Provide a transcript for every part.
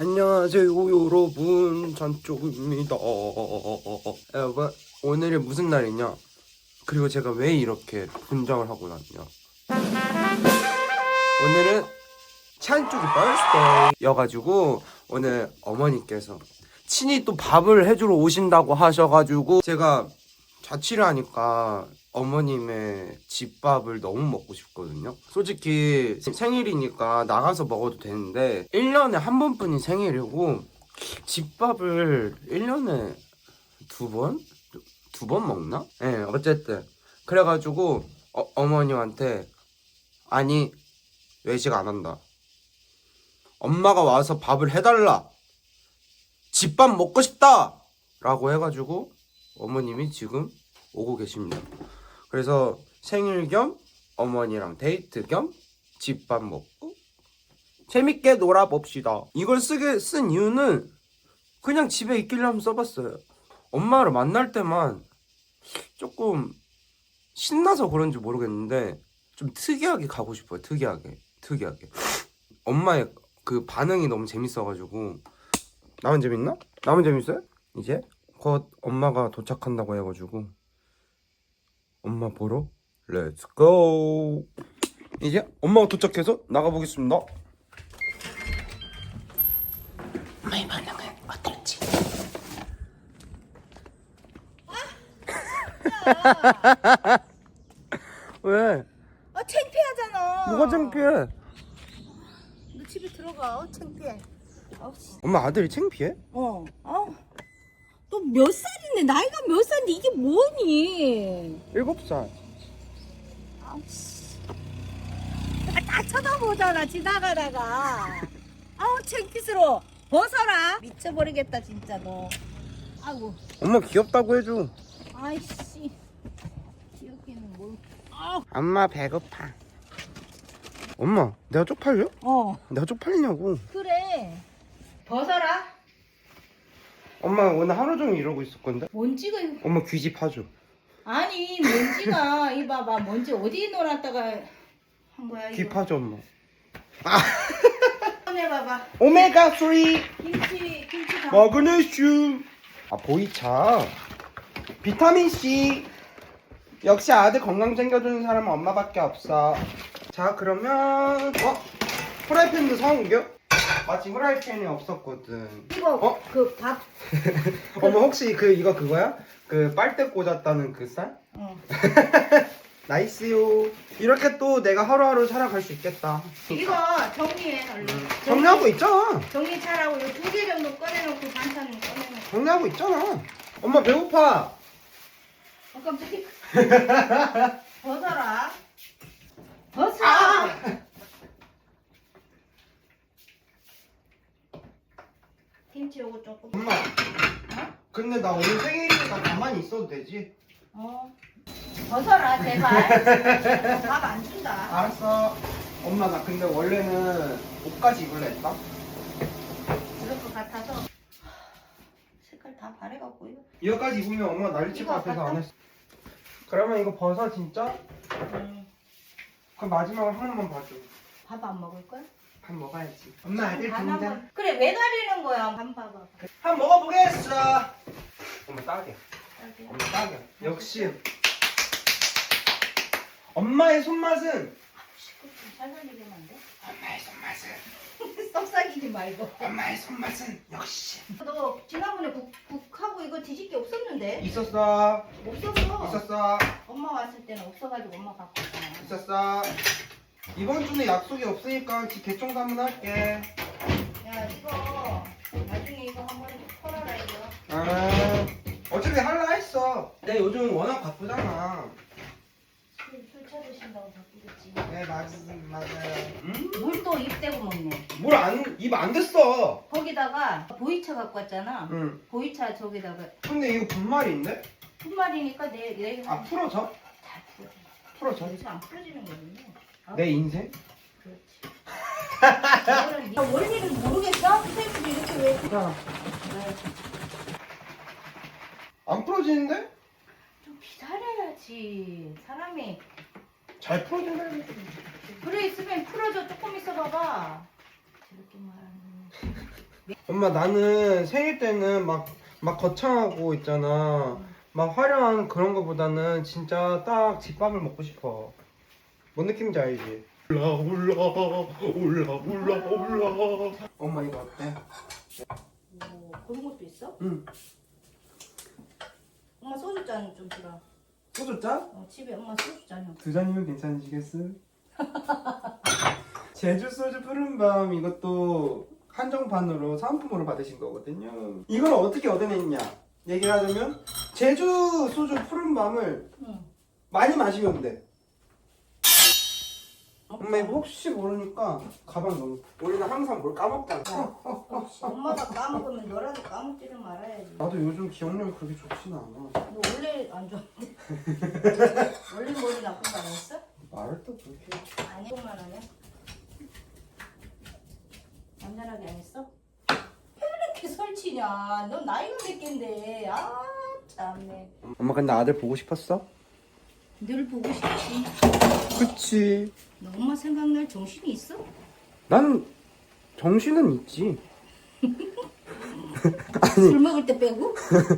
안녕하세요 여러분 잔쪽입니다. 여러분 오늘이 무슨 날이냐 그리고 제가 왜 이렇게 분장을 하고 났냐 오늘은 찬쪽이 birthday여가지고 오늘 어머니께서 친히 또 밥을 해주러 오신다고 하셔가지고 제가 자취를 하니까 어머님의 집밥을 너무 먹고 싶거든요. 솔직히 생일이니까 나가서 먹어도 되는데 1년에 한 번뿐인 생일이고 집밥을 1년에 두 번? 두 번 먹나? 예, 네, 어쨌든 그래가지고 어, 어머님한테 아니 외식 안 한다. 엄마가 와서 밥을 해달라. 집밥 먹고 싶다. 라고 해가지고 어머님이 지금 오고 계십니다. 그래서 생일 겸 어머니랑 데이트 겸 집밥 먹고 재밌게 놀아봅시다. 이걸 쓰게 쓴 이유는 그냥 집에 한번 써봤어요. 엄마를 만날 때만 조금 신나서 그런지 모르겠는데 좀 특이하게 가고 싶어요. 특이하게, 특이하게. 엄마의 그 반응이 너무 재밌어가지고 나만 재밌나? 나만 재밌어요? 이제 곧 엄마가 도착한다고 해가지고 엄마 보러 렛츠 고 이제 엄마가 도착해서 나가보겠습니다 엄마의 반응은 어떨지 왜? 아 창피하잖아. 뭐가 창피해? 너 집에 들어가. 어, 창피해. 아우, 씨. 엄마 아들이 창피해? 어. 어. 너몇 살인데 나이가 몇 살인데 이게 뭐니? 일곱 살 아우 씨. 아, 다 쳐다보잖아 지나가다가. 아우 창피스러워. 벗어라. 미쳐버리겠다 진짜 너. 아이고. 엄마 귀엽다고 해줘 아이씨. 귀엽기는 뭘. 아우. 엄마 배고파 엄마 내가 쪽팔려? 어. 내가 쪽팔리냐고 그래. 벗어라. 엄마 오늘 하루 종일 이러고 있을 건데? 먼지가 이거- 엄마 귀집하죠 아니 먼지가. 이 봐봐. 먼지 어디 놀았다가 한 거야 이거? 귀파죠 엄마. 해봐봐. 오메가 3 김치 김치 다. 마그네슘 아 보이차. 비타민 C 역시 아들 건강 챙겨주는 사람은 엄마밖에 없어. 자 그러면 어? 프라이팬도 사온 겨? 마치 프라이팬이 없었거든. 이거 어? 그 밥. 어머 혹시 그 이거 그거야? 그 빨대 꽂았다는 그 쌀? 어. 나이스요. 이렇게 또 내가 하루하루 살아갈 수 있겠다. 이거 정리해 얼른. 정리하고 있잖아 정리 잘하고 이거 두개 정도 꺼내놓고 반찬 꺼내놓고. 정리하고 있잖아. 엄마 배고파. 어 깜짝이야. 벗어라. 벗어. 아! 김치 요거 조금 엄마. 근데 나 오늘 생일이니까 가만히 있어도 되지? 어. 벗어라 제발. 밥 안 준다. 알았어. 엄마 나 근데 원래는 옷까지 입을래 했다. 그럴 것 같아서. 색깔 다 바래갖고 이거 이거까지 입으면 엄마 난리 칠 것 이거 같아서 안? 했어. 그러면 이거 벗어 진짜? 음, 그럼 마지막으로 한 번만 봐줘. 밥 안 먹을 거야? 밥 먹어야지 엄마 아들 한번- 그래 왜 가리는 거야? 반 봐봐. 한번 먹어보겠어 엄마 딸기야. 엄마 딱이야 역시 엄마의 손맛은 잘 살리면 안 돼? 엄마의 손맛은 썩삭이지 말고. 엄마의 손맛은 역시 너 지난번에 국, 국하고 이거 뒤집기 없었는데? 있었어 없었어. 있었어 엄마 왔을 때는 없어가지고 엄마 갖고 왔잖아. 있었어 이번 주는 약속이 없으니까 지 개청소 한번 할게 야 이거 나중에 이거 한번 털어라 이거. 아 어차피 할라 했어 내 요즘 워낙 바쁘잖아 술, 술 찾으신다고 바쁘겠지. 네 맞, 맞아요 음? 물도 입 대고 먹네. 물안 입 안 됐어 거기다가 보이차 갖고 왔잖아. 응 보이차 저기다가 근데 이거 분말인데? 분말이니까 내 내일 아 풀어져? 잘 풀어. 풀어져 요새 안 풀어지는 거군요. 내 인생? 그렇지. 네 원리는 모르겠어? 선생님도 이렇게 왜? 야, 안 풀어지는데? 좀 기다려야지. 사람이 잘 풀어진다 그래 있으면 풀어줘. 조금 있어 봐봐. 저렇게 말하는. 엄마 나는 생일 때는 막 막 거창하고 있잖아. 막 화려한 그런 거보다는 진짜 딱 집밥을 먹고 싶어. 뭔 느낌인지 알지? 올라 올라 올라 올라 올라. 엄마 이거 어때? 뭐 그런 것도 있어? 응. 엄마 소주 잔좀 주라. 소주 짠? 어, 집에 엄마 소주 잔이 없어. 두 잔이면 괜찮으시겠어? 제주 소주 푸른밤 이것도 한정판으로 사은품으로 받으신 거거든요. 이걸 어떻게 얻어냈냐? 얘기를 하자면 제주 소주 푸른밤을 응. 많이 마시면 돼. 엄마 이거 혹시 모르니까 가방 넣어. 우리는 항상 뭘 까먹잖아. 어, 혹시 엄마가 까먹으면 너라도 까먹지를 말아야지. 나도 요즘 기억력이 그렇게 좋지는 않아. 너 원래 안 좋았는데? 원래 머리 나쁜 거 아니었어? 말을 또 그렇게. 아니, 조금만 하냐? 얌전하게 안 했어? 왜 이렇게 설치냐? 넌 나이가 몇 갠데? 아, 참네. 엄마 근데 아들 보고 싶었어? 늘 보고 싶지. 그치. 너 엄마 생각날 정신이 있어? 난 정신은 있지. 술 먹을 때 빼고?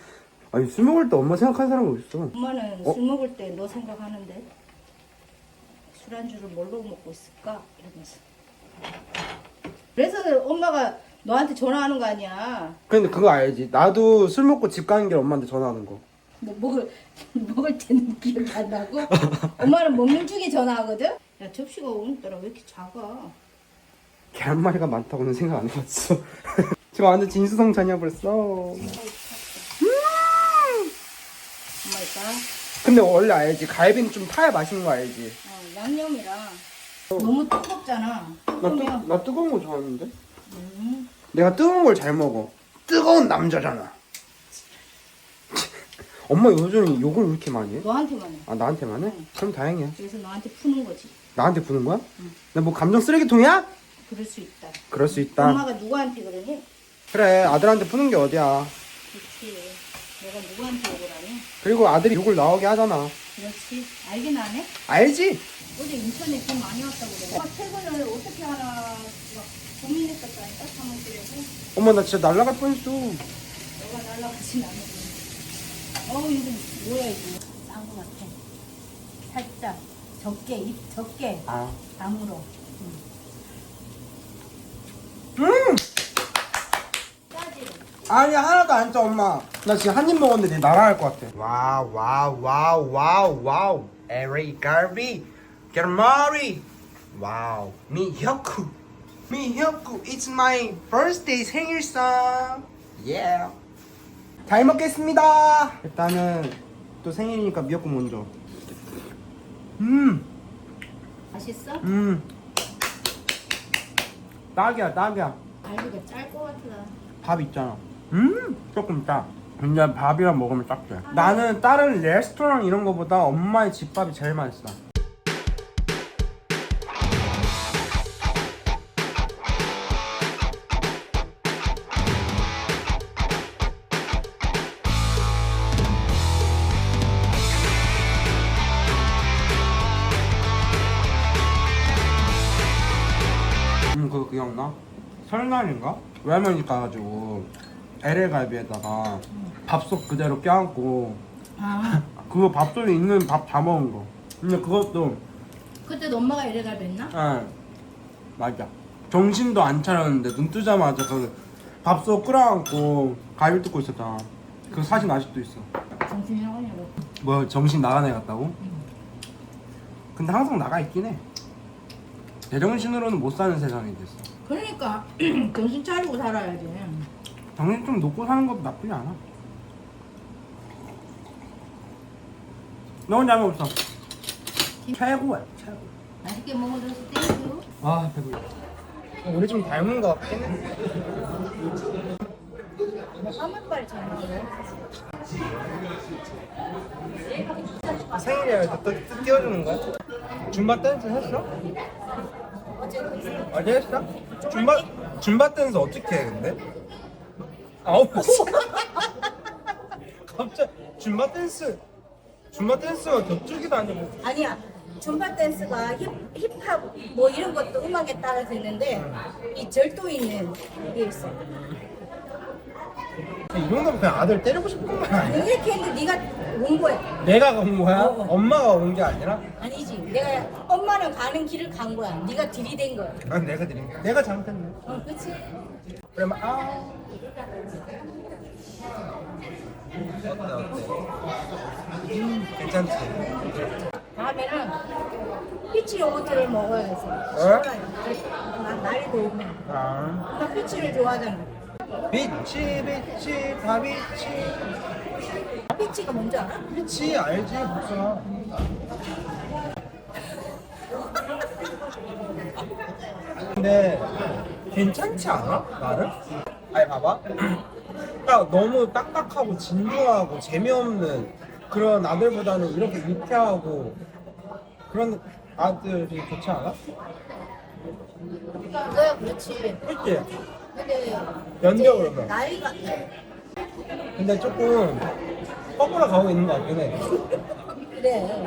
아니 술 먹을 때 엄마 생각하는 사람이 어딨어? 엄마는 어? 술 먹을 때 너 생각하는데 술안주를 뭘로 먹고 있을까? 이러면서 그래서 엄마가 너한테 전화하는 거 아니야 근데 그거 알지? 나도 술 먹고 집 가는 길 엄마한테 전화하는 거. 뭐 먹을 먹을 때는 기억이 안 나고 엄마는 먹는 중에 전화하거든 야 접시가 오늘따라 왜 이렇게 작아 계란말이가 많다고는 생각 안 해봤어. 지금 완전 진수성찬이야 벌써. 엄마 있다 근데 원래 알지? 갈비는 좀 타야 맛있는 거 알지? 어, 양념이랑 너무 뜨겁잖아 나, 뜨, 나 뜨거운 거 좋아하는데? 음, 내가 뜨거운 걸 잘 먹어. 뜨거운 남자잖아. 엄마 요즘 욕을 왜 이렇게 많이 해? 너한테만 해 아 나한테만 해? 응. 그럼 다행이야. 그래서 너한테 푸는 거지 나한테 부는 거야? 나뭐 감정 쓰레기통이야? 그럴 수 있다 그럴 수 있다. 엄마가 누구한테 그러니? 그래 아들한테 푸는 게 어디야. 그렇지. 내가 누구한테 욕을 하니? 그리고 아들이 욕을 나오게 하잖아. 그렇지. 알긴 안 해? 알지? 어제 인천에 돈 많이 왔다고 그래. 아, 퇴근을 어떻게 하나 막 고민했었다니까, 사무실에서. 엄마 나 진짜 날라갈 뻔했어. 너가 날라가진 않으고. 어우, 이거 뭐야, 이거. 싼 거 같아. 살짝. 적게, 입 적게. 아. 다물어. 음! 짜지? 아니 하나도 안 짜 엄마. 나 지금 한 입 먹었는데 날아갈 것 같아. 와우 와우 와우 와우 와우. 에리 갈비. 계란말이. 와우. 미혁구. 미혁구. It's my birthday 생일상. Yeah. 잘 먹겠습니다. 일단은 또 생일이니까 미역국 먼저. 음. 맛있어? 음. 딱이야 딱이야. 갈비가 짤것 같아. 밥 있잖아. 음, 조금 짜. 근데 밥이랑 먹으면 짭게. 나는 다른 레스토랑 이런 거보다 엄마의 집밥이 제일 맛있어. 기억나? 설날인가? 외할머니 가가지고 LA 갈비에다가 밥솥 그대로 껴안고 아, 그거 밥솥에 있는 밥 다 먹은 거. 근데 그것도 그때도 엄마가 이래 갈비 했나? 아 맞아. 정신도 안 차렸는데 눈 뜨자마자 그 밥솥 끌어안고 갈비 뜯고 있었잖아. 그 사진 아직도 있어. 정신이 나가냐고. 뭐 정신 나간 애 같다고? 근데 항상 나가 있긴 해. 제정신으로는 못 사는 세상이 됐어. 그러니까 정신 차리고 살아야지. 정신 좀 놓고 사는 것도 나쁘지 않아. 너무 잘못없어 최고야, 최고. 맛있게 먹어줘서 땡큐. 아, 배불러. 우리 좀 닮은 것 같긴 해. 까만빨 잘 먹어. 생일이야, 또 띄워주는 거야? 줌바 댄스 했어? 어제 했어? 줌바, 줌바 댄스 어떻게 해, 근데? 아홉 시. 갑자기 줌바 댄스. 줌바 댄스가 격투기도 아니고. 아니야. 줌바 댄스가 힙, 힙합 뭐 이런 것도 음악에 따라서 있는데 이 절도 있는 이게 있어. 이 정도면 그냥 아들 때리고 싶은 거 아니야? 이렇게 했는데 네가 온 거야. 내가 온 거야? 어, 어. 엄마가 온 게 아니라? 아니지. 내가 엄마는 가는 길을 간 거야. 네가 들이댄 거야. 아 내가 드린 거 내가 잘못했네 어, 그렇지? 그러면 아 어때 어때? 음 괜찮지? 다음에는 피치 요거트를. 시원하게. 나 날이 더우면. 아 엄마 피치를 좋아하잖아. 비치 비치 다비치 피치가 뭔지 알아? 비치 알지 복숭아 근데 괜찮지 않아? 나를? 아니 봐봐 딱 너무 딱딱하고 진중하고 재미없는 그런 아들보다는 이렇게 유쾌하고 그런 아들이 좋지 않아? 그거야 그렇지. 그치? 연겨 그러면 나이가 근데 조금 거꾸로 가고 있는 것 같긴 해. 그래.